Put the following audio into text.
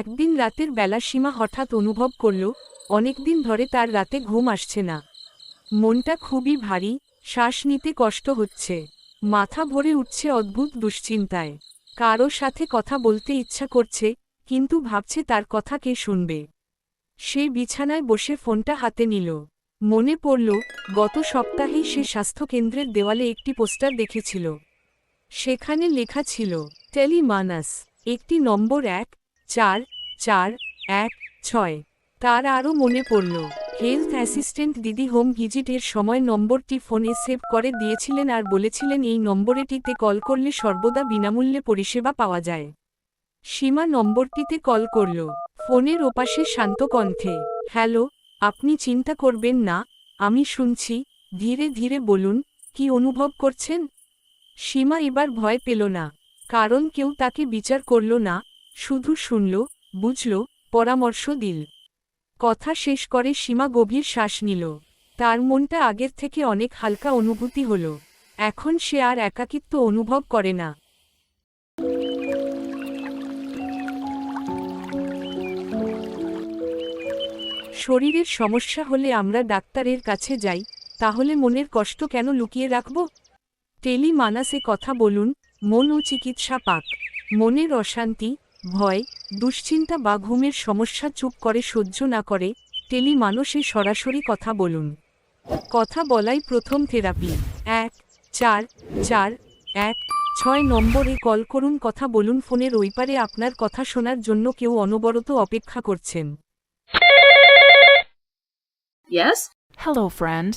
একদিন রাতের বেলা সীমা হঠাৎ অনুভব করল, অনেকদিন ধরে তার রাতে ঘুম আসছে না। মনটা খুবই ভারী, শ্বাস নিতে কষ্ট হচ্ছে। মাথা ভরে উঠছে অদ্ভুত দুশ্চিন্তায়। কারও সাথে কথা বলতে ইচ্ছা করছে, কিন্তু ভাবছে তার কথা কে শুনবে। সে বিছানায় বসে ফোনটা হাতে নিল। মনে পড়ল, গত সপ্তাহেই সে স্বাস্থ্যকেন্দ্রের দেওয়ালে একটি পোস্টার দেখেছিল। সেখানে লেখা ছিল, টেলিমানাস একটি নম্বর এক চার চার, এক, ছয়। তার আরও মনে পড়ল, হেলথ অ্যাসিস্ট্যান্ট দিদি হোম ভিজিটের সময় নম্বরটি ফোনে সেভ করে দিয়েছিলেন আর বলেছিলেন এই নম্বরেটিতে কল করলে সর্বদা বিনামূল্যে পরিষেবা পাওয়া যায়। সীমা নম্বরটিতে কল করল, ফোনের ওপাশে শান্ত কণ্ঠে, হ্যালো, আপনি চিন্তা করবেন না, আমি শুনছি, ধীরে ধীরে বলুন, কি অনুভব করছেন? সীমা এবার ভয় পেল না, কারণ কেউ তাকে বিচার করল না শুধু শুনল, বুঝল, পরামর্শ দিল। কথা শেষ করে সীমা গভীর শ্বাস নিল। তার মনটা আগের থেকে অনেক হালকা অনুভূতি হল। এখন সে আর একাকিত্ব অনুভব করে না। শরীরের সমস্যা হলে আমরা ডাক্তারের কাছে যাই, তাহলে মনের কষ্ট কেন লুকিয়ে রাখব? টেলি মানাসে কথা বলুন, মন ও চিকিৎসা পাক। মনের অশান্তি ভয় দুশ্চিন্তা বা ঘুমের সমস্যা চুপ করে সহ্য না করে টেলি মানসে সরাসরি কথা বলুন কথা বলাই প্রথম থেরাপি এক চার চার এক ছয় নম্বরে কল করুন কথা বলুন ফোনের ওইপারে আপনার কথা শোনার জন্য কেউ অনবরত অপেক্ষা করছেন Yes? Hello, friend.